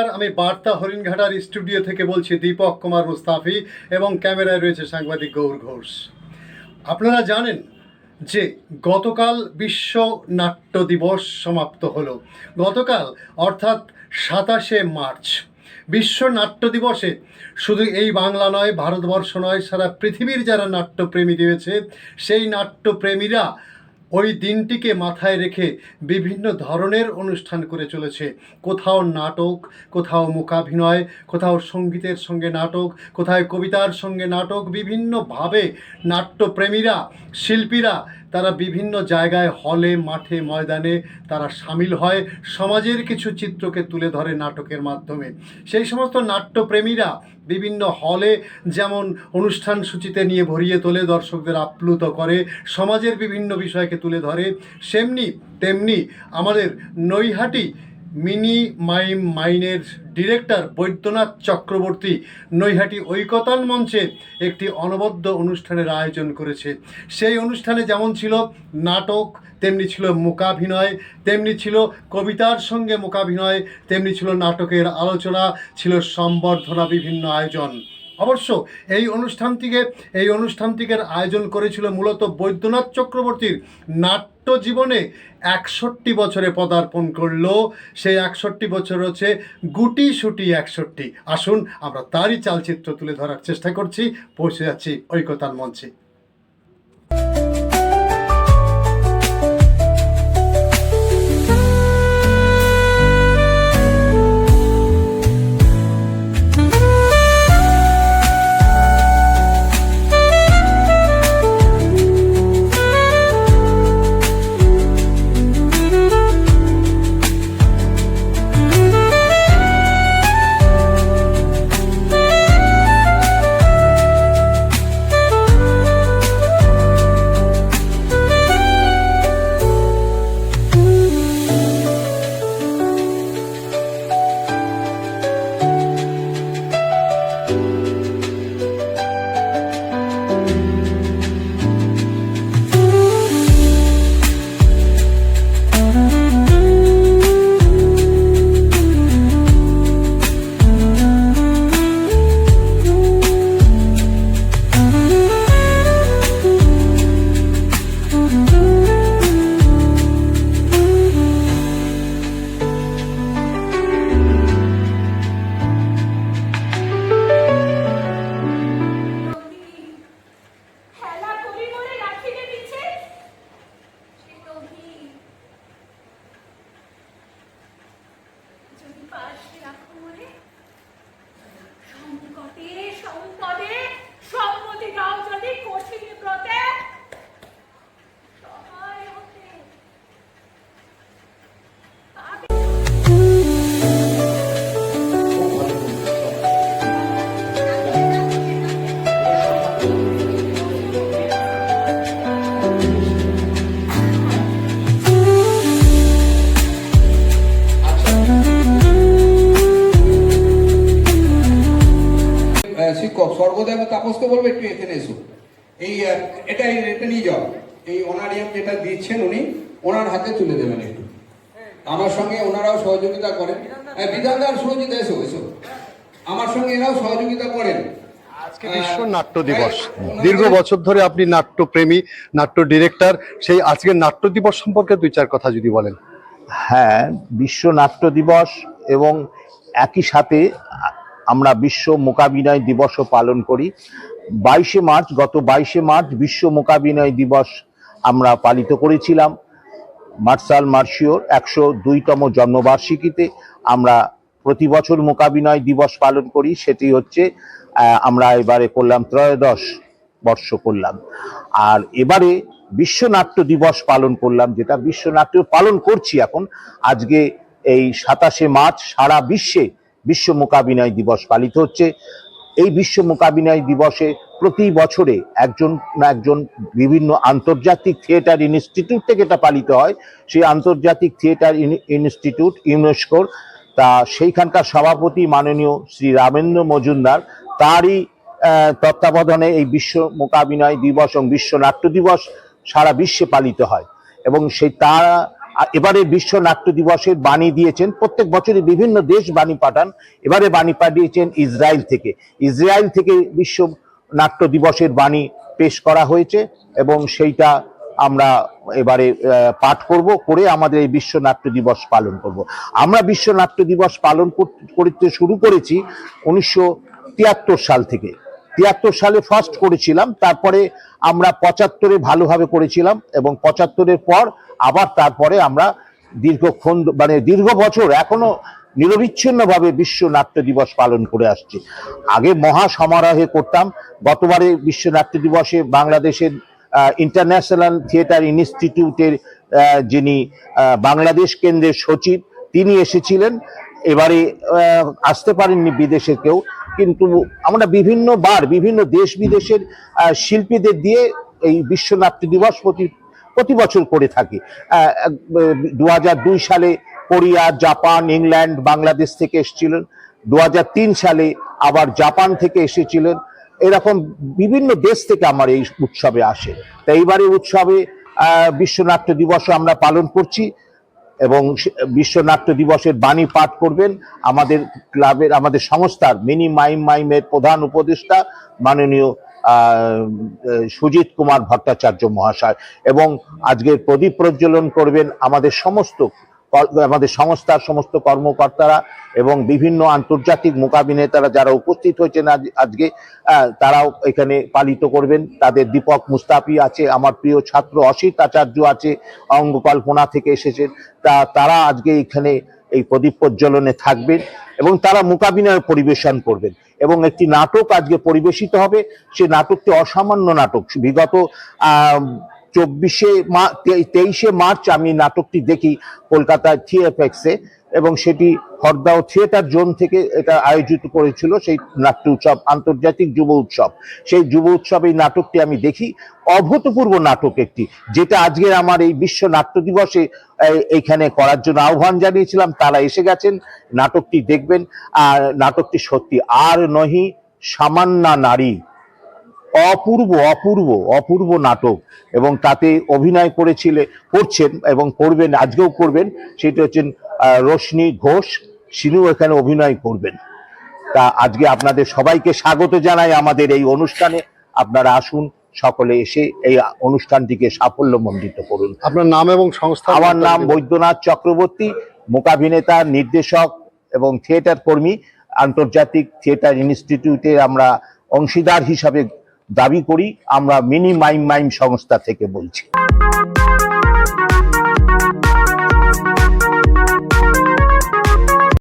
নমস্কার, আমি বার্তা হরিণঘাটার স্টুডিও থেকে বলছি দীপক কুমার মুস্তাফি এবং ক্যামেরায় রয়েছে সাংবাদিক গৌর ঘোষ। আপনারা জানেন যে গতকাল বিশ্ব নাট্য দিবস সমাপ্ত হলো। গতকাল, অর্থাৎ সাতাশে মার্চ। বিশ্ব নাট্য দিবসে শুধু এই বাংলা নয়, ভারতবর্ষ নয়, সারা পৃথিবীর যারা নাট্যপ্রেমী রয়েছে, সেই নাট্যপ্রেমীরা ওই দিনটিকে মাথায় রেখে বিভিন্ন ধরনের অনুষ্ঠান করে চলেছে। কোথাও নাটক, কোথাও মূকাভিনয় কোথাও সঙ্গীতের সঙ্গে নাটক, কোথায় কবিতার সঙ্গে নাটক, বিভিন্নভাবে নাট্যপ্রেমীরা, শিল্পীরা তারা বিভিন্ন জায়গায় হলে, মাঠে, ময়দানে তারা সামিল হয়। সমাজের কিছু চিত্রকে তুলে ধরে নাটকের মাধ্যমে। সেই সমস্ত নাট্যপ্রেমীরা বিভিন্ন হলে যেমন অনুষ্ঠান সূচিতে নিয়ে ভরিয়ে তোলে, দর্শকদের আপ্লুত করে, সমাজের বিভিন্ন বিষয়কে তুলে ধরে, সেমনি তেমনি আমাদের নৈহাটি মিনি মাইম মাইনের ডিরেক্টর বৈদ্যনাথ চক্রবর্তী নৈহাটি ঐকতান মঞ্চে একটি অনবদ্য অনুষ্ঠানের আয়োজন করেছে। সেই অনুষ্ঠানে যেমন ছিল নাটক, তেমনি ছিল মোকাভিনয় তেমনি ছিল কবিতার সঙ্গে মূকাভিনয় তেমনি ছিল নাটকের আলোচনা, ছিল সম্বর্ধনা বিভিন্ন আয়োজন। অবশ্য এই অনুষ্ঠানটিকে, এই অনুষ্ঠানটিকের আয়োজন করেছিল মূলত বৈদ্যনাথ চক্রবর্তীর নাট্য জীবনে একষট্টি বছরে পদার্পণ করল। সেই একষট্টি বছর হচ্ছে গুটি সুটি একষট্টি। আসুন আমরা তারই চালচিত্র তুলে ধরার চেষ্টা করছি, পৌঁছে যাচ্ছি ঐকতান মঞ্চে। তাপসকে বলবে একটু এখানে এসো। এই এটা এটা নিয়ে যাও। এই অনারিয়াম যেটা দিচ্ছেন উনি ওনার হাতে তুলে দেবেন একটু। আমার সঙ্গে ওনারাও সহযোগিতা করেন। বিধানদার সহযোগিতা এসো এসো। আমার সঙ্গে এরাও সহযোগিতা করেন। আজকে বিশ্ব নাট্য দিবস। দীর্ঘ বছর ধরে আপনি নাট্যপ্রেমী নাট্য ডিরেক্টর। সেই আজকের নাট্য দিবস সম্পর্কে দুই চার কথা যদি বলেন। হ্যাঁ বিশ্ব নাট্য দিবস এবং একই সাথে আমরা বিশ্ব মোকাবিনয় দিবসও পালন করি। বাইশে মার্চ, গত বাইশে মার্চ বিশ্ব মোকাবিনয় দিবস আমরা পালিত করেছিলাম। মার্শাল মার্শিওর একশো দুইতম জন্মবার্ষিকীতে আমরা প্রতি বছর মোকাবিনয় দিবস পালন করি। সেটি হচ্ছে আমরা এবারে করলাম ত্রয়োদশ বর্ষ করলাম। আর এবারে বিশ্বনাট্য দিবস পালন করলাম, যেটা বিশ্বনাট্য পালন করছি এখন। আজকে এই সাতাশে মার্চ সারা বিশ্বে বিশ্ব মোকাবিনয় দিবস পালিত হচ্ছে। এই বিশ্ব মোকাবিনয় দিবসে প্রতি বছরে একজন না একজন বিভিন্ন আন্তর্জাতিক থিয়েটার ইনস্টিটিউট থেকে এটা পালিত হয়। সেই আন্তর্জাতিক থিয়েটার ইনস্টিটিউট ইউনেস্কোর তা সেইখানকার সভাপতি মাননীয় শ্রী রামেন্দ্র মজুমদার, তারই তত্ত্বাবধানে এই বিশ্ব মোকাবিনয় দিবস এবং বিশ্ব নাট্য দিবস সারা বিশ্বে পালিত হয়। এবং সেই তারা এবারে বিশ্ব নাট্য দিবসের বাণী দিয়েছেন। প্রত্যেক বছরই বিভিন্ন দেশ বাণী পাঠান। এবারে বাণী পাঠিয়েছেন ইসরায়েল থেকে। ইসরায়েল থেকে বিশ্ব নাট্য দিবসের বাণী পেশ করা হয়েছে এবং সেইটা আমরা এবারে পাঠ করব, করে আমাদের এই বিশ্ব নাট্য দিবস পালন করব। আমরা বিশ্ব নাট্য দিবস পালন করতে শুরু করেছি উনিশশো তিয়াত্তর সাল থেকে। তিয়াত্তর সালে ফার্স্ট করেছিলাম, তারপরে আমরা পঁচাত্তরে ভালোভাবে করেছিলাম এবং পঁচাত্তরের পর আবার তারপরে আমরা দীর্ঘক্ষণ মানে দীর্ঘ বছর এখনও নিরবিচ্ছিন্নভাবে বিশ্ব নাট্য দিবস পালন করে আসছি। আগে মহা সমারোহে করতাম, গতবারে বিশ্ব নাট্য দিবসে বাংলাদেশের ইন্টারন্যাশনাল থিয়েটার ইনস্টিটিউটের যিনি বাংলাদেশ কেন্দ্রের সচিব, তিনি এসেছিলেন। এবারে আসতে পারেননি বিদেশে কেউ, কিন্তু আমরা বিভিন্ন বার, বিভিন্ন দেশ বিদেশের শিল্পীদের দিয়ে এই বিশ্ব নাট্য দিবস প্রতি প্রতি বছর করে থাকি। দু দুই সালে কোরিয়া, জাপান, ইংল্যান্ড, বাংলাদেশ থেকে এসেছিলেন। দু হাজার তিন সালে আবার জাপান থেকে এসেছিলেন। এরকম বিভিন্ন দেশ থেকে আমার এই উৎসবে আসে। তাই এইবারে উৎসবে বিশ্ব নাট্য দিবসও আমরা পালন করছি। এবং বিশ্ব নাট্য দিবসের বাণী পাঠ করবেন। আমাদের ক্লাবের, আমাদের সংস্থার মিনি মাইম মাইমের প্রধান উপদেষ্টা মাননীয় সুজিত কুমার ভট্টাচার্য মহাশয়। এবং আজকের প্রদীপ প্রজ্বলন করবেন আমাদের সমস্ত আমাদের সংস্থার সমস্ত কর্মকর্তারা এবং বিভিন্ন আন্তর্জাতিক মোকাবিনেতারা যারা উপস্থিত হয়েছেন আজকে তারাও এখানে পালিত করবেন। তাদের দীপক মুস্তাফি আছে, আমার প্রিয় ছাত্র অসিত আচার্য আছে, অঙ্গকল্পনা থেকে এসেছেন। তা, তারা আজকে এখানে এই প্রদীপ প্রজ্বলনে থাকবেন এবং তারা মোকাবিনার পরিবেশন করবেন। এবং একটি নাটক আজকে পরিবেশিত হবে। সে নাটকটি অসামান্য নাটক। বিগত চব্বিশে তেইশে মার্চ আমি নাটকটি দেখি কলকাতার থিয়েফেক্সে এবং সেটি হরদাও থিয়েটার জোন থেকে এটা আয়োজিত করেছিল সেই নাট্য উৎসব, আন্তর্জাতিক যুব উৎসব। সেই যুব উৎসব এই নাটকটি আমি দেখি। অভূতপূর্ব নাটক একটি, যেটা আজকে আমার এই বিশ্ব নাট্য দিবসে এইখানে করার জন্য আহ্বান জানিয়েছিলাম, তারা এসে গেছেন, নাটকটি দেখবেন। আর নাটকটি সত্যি আর নহি সামান্না নারী। অপূর্ব অপূর্ব অপূর্ব নাটক এবং তাতে অভিনয় করেছিলে করছেন এবং করবেন আজকেও করবেন। সেটা হচ্ছেন রোশনি ঘোষ সিনু এখানে অভিনয় করবেন। তা আজকে আপনাদের সবাইকে স্বাগত জানাই আমাদের এই অনুষ্ঠানে। আপনারা আসুন সকলে এসে এই অনুষ্ঠানটিকে সাফল্য সাফল্যমণ্ডিত করুন। আপনার নাম এবং সংস্থা আমার নাম বৈদ্যনাথ চক্রবর্তী মূকাভিনেতা নির্দেশক এবং থিয়েটার কর্মী। আন্তর্জাতিক থিয়েটার ইনস্টিটিউটে আমরা অংশীদার হিসাবে দাবি করি আমরা মিনি মাইম মাইম সংস্থা থেকে বলছি।